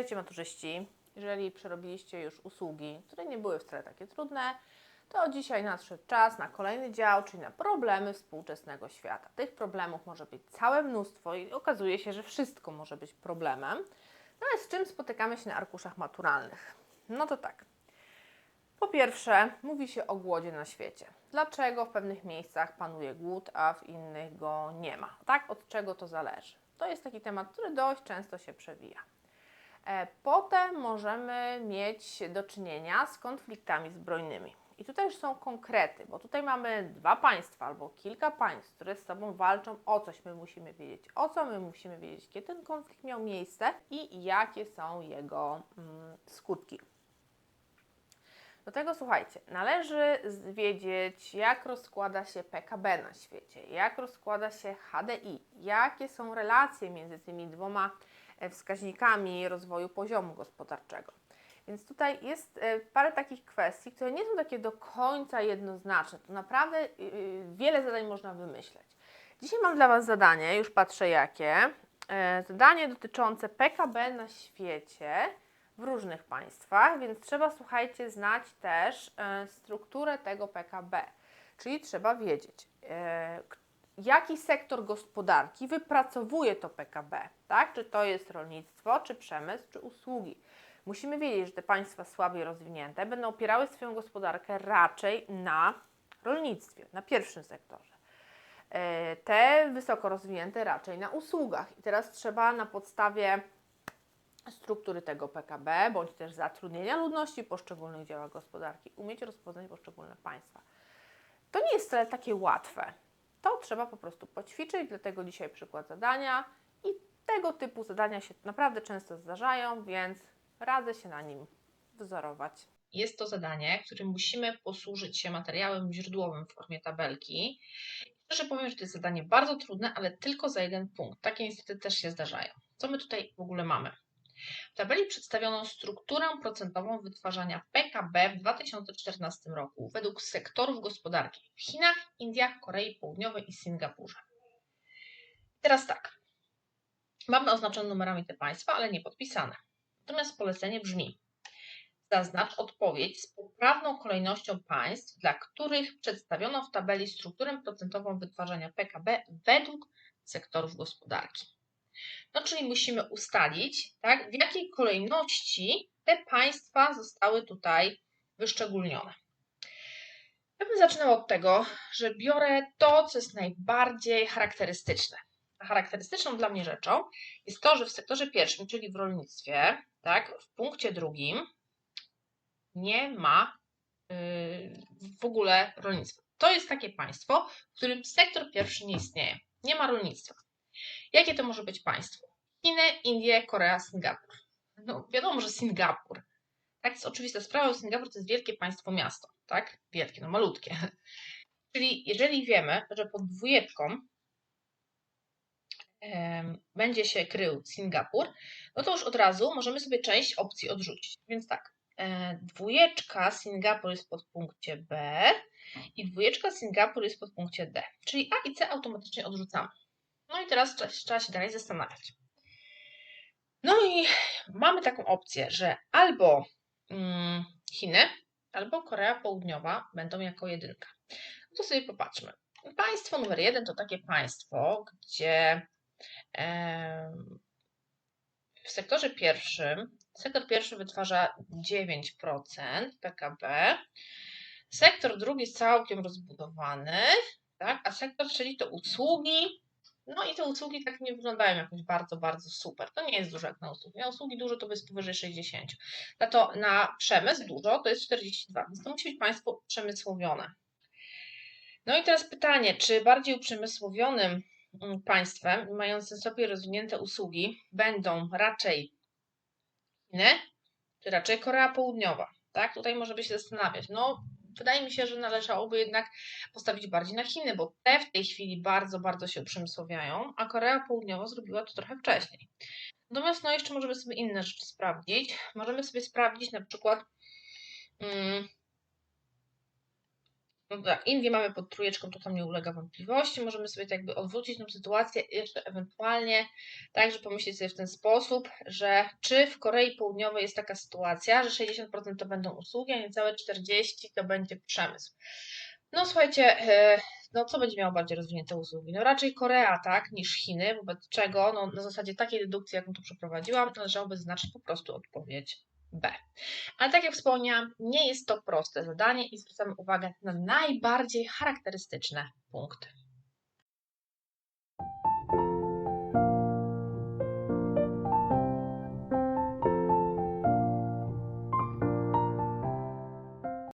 Pamiętajcie, maturzyści, jeżeli przerobiliście już usługi, które nie były wcale takie trudne, to dzisiaj nadszedł czas na kolejny dział, czyli na problemy współczesnego świata. Tych problemów może być całe mnóstwo i okazuje się, że wszystko może być problemem. No ale z czym spotykamy się na arkuszach maturalnych? No to tak. Po pierwsze, mówi się o głodzie na świecie. Dlaczego w pewnych miejscach panuje głód, a w innych go nie ma? Tak, od czego to zależy? To jest taki temat, który dość często się przewija. E, Potem możemy mieć do czynienia z konfliktami zbrojnymi. I tutaj już są konkrety, bo tutaj mamy dwa państwa albo kilka państw, które z sobą walczą o coś. My musimy wiedzieć, o co my musimy wiedzieć, kiedy ten konflikt miał miejsce i jakie są jego mm, skutki. Do tego słuchajcie, należy wiedzieć, jak rozkłada się PKB na świecie, jak rozkłada się HDI, jakie są relacje między tymi dwoma e, wskaźnikami rozwoju poziomu gospodarczego. Więc tutaj jest e, parę takich kwestii, które nie są takie do końca jednoznaczne. Tu naprawdę y, y, wiele zadań można wymyśleć. Dzisiaj mam dla Was zadanie, już patrzę jakie. E, Zadanie dotyczące PKB na świecie w różnych państwach, więc trzeba, słuchajcie, znać też e, strukturę tego PKB. Czyli trzeba wiedzieć, e, jaki sektor gospodarki wypracowuje to PKB, tak? Czy to jest rolnictwo, czy przemysł, czy usługi. Musimy wiedzieć, że te państwa słabiej rozwinięte będą opierały swoją gospodarkę raczej na rolnictwie, na pierwszym sektorze. E, Te wysoko rozwinięte raczej na usługach. I teraz trzeba na podstawie struktury tego PKB, bądź też zatrudnienia ludności poszczególnych działach gospodarki, umieć rozpoznać poszczególne państwa. To nie jest wcale takie łatwe. To trzeba po prostu poćwiczyć, dlatego dzisiaj przykład zadania i tego typu zadania się naprawdę często zdarzają, więc radzę się na nim wzorować. Jest to zadanie, którym musimy posłużyć się materiałem źródłowym w formie tabelki. Szczerze powiem, że to jest zadanie bardzo trudne, ale tylko za jeden punkt. Takie niestety też się zdarzają. Co my tutaj w ogóle mamy? W tabeli przedstawiono strukturę procentową wytwarzania PKB w 2014 roku według sektorów gospodarki w Chinach, Indiach, Korei Południowej i Singapurze. Teraz tak. Mamy oznaczone numerami te państwa, ale nie podpisane. Natomiast polecenie brzmi: Zaznacz odpowiedź z poprawną kolejnością państw, dla których przedstawiono w tabeli strukturę procentową wytwarzania PKB według sektorów gospodarki. No, czyli musimy ustalić, tak, w jakiej kolejności te państwa zostały tutaj wyszczególnione. Ja bym zaczynała od tego, że biorę to, co jest najbardziej charakterystyczne. A charakterystyczną dla mnie rzeczą jest to, że w sektorze pierwszym, czyli w rolnictwie, tak, w punkcie drugim nie ma yy, w ogóle rolnictwa. To jest takie państwo, w którym sektor pierwszy nie istnieje. Nie ma rolnictwa. Jakie to może być państwo? Chiny, Indie, Korea, Singapur. No wiadomo, że Singapur. Tak, jest oczywista sprawa, Singapur to jest wielkie państwo miasto, tak? Wielkie, no malutkie. Czyli jeżeli wiemy, że pod dwójeczką będzie się krył Singapur, no to już od razu możemy sobie część opcji odrzucić. Więc tak, e, dwójeczka Singapur jest pod punkcie B i dwójeczka Singapur jest pod punkcie D. Czyli A i C automatycznie odrzucamy. No i teraz trzeba, się dalej zastanawiać. No i mamy taką opcję, że albo mm, Chiny, albo Korea Południowa będą jako jedynka. No to sobie popatrzmy. Państwo numer jeden to takie państwo, gdzie em, w sektorze pierwszym, sektor pierwszy wytwarza 9% PKB, sektor drugi jest całkiem rozbudowany, tak? a sektor trzeci to usługi, no i te usługi tak nie wyglądają jakoś bardzo, bardzo super. To nie jest dużo jak na usługi. Na usługi dużo to jest powyżej 60. Na to na przemysł dużo to jest 42, więc to musi być państwo przemysłowione. No i teraz pytanie, czy bardziej uprzemysłowionym mm, państwem, mającym sobie rozwinięte usługi, będą raczej Chiny, czy raczej Korea Południowa? Tak, tutaj możemy się zastanawiać. No, wydaje mi się, że należałoby jednak postawić bardziej na Chiny, bo te w tej chwili bardzo, bardzo się uprzemysławiają, a Korea Południowa zrobiła to trochę wcześniej. Natomiast no jeszcze możemy sobie inne rzeczy sprawdzić. Możemy sobie sprawdzić na przykład, mm, No tak, Indie mamy pod trójeczką, to tam nie ulega wątpliwości. Możemy sobie tak jakby odwrócić tą sytuację i jeszcze ewentualnie także pomyśleć sobie w ten sposób, że czy w Korei Południowej jest taka sytuacja, że 60% to będą usługi, a niecałe 40% to będzie przemysł. No słuchajcie, e, no co będzie miało bardziej rozwinięte usługi? No raczej Korea, tak, niż Chiny, wobec czego no, na zasadzie takiej dedukcji, jaką tu przeprowadziłam, należałoby zaznaczyć po prostu odpowiedź B. Ale tak jak wspomniałam, nie jest to proste zadanie i zwracamy uwagę na najbardziej charakterystyczne punkty.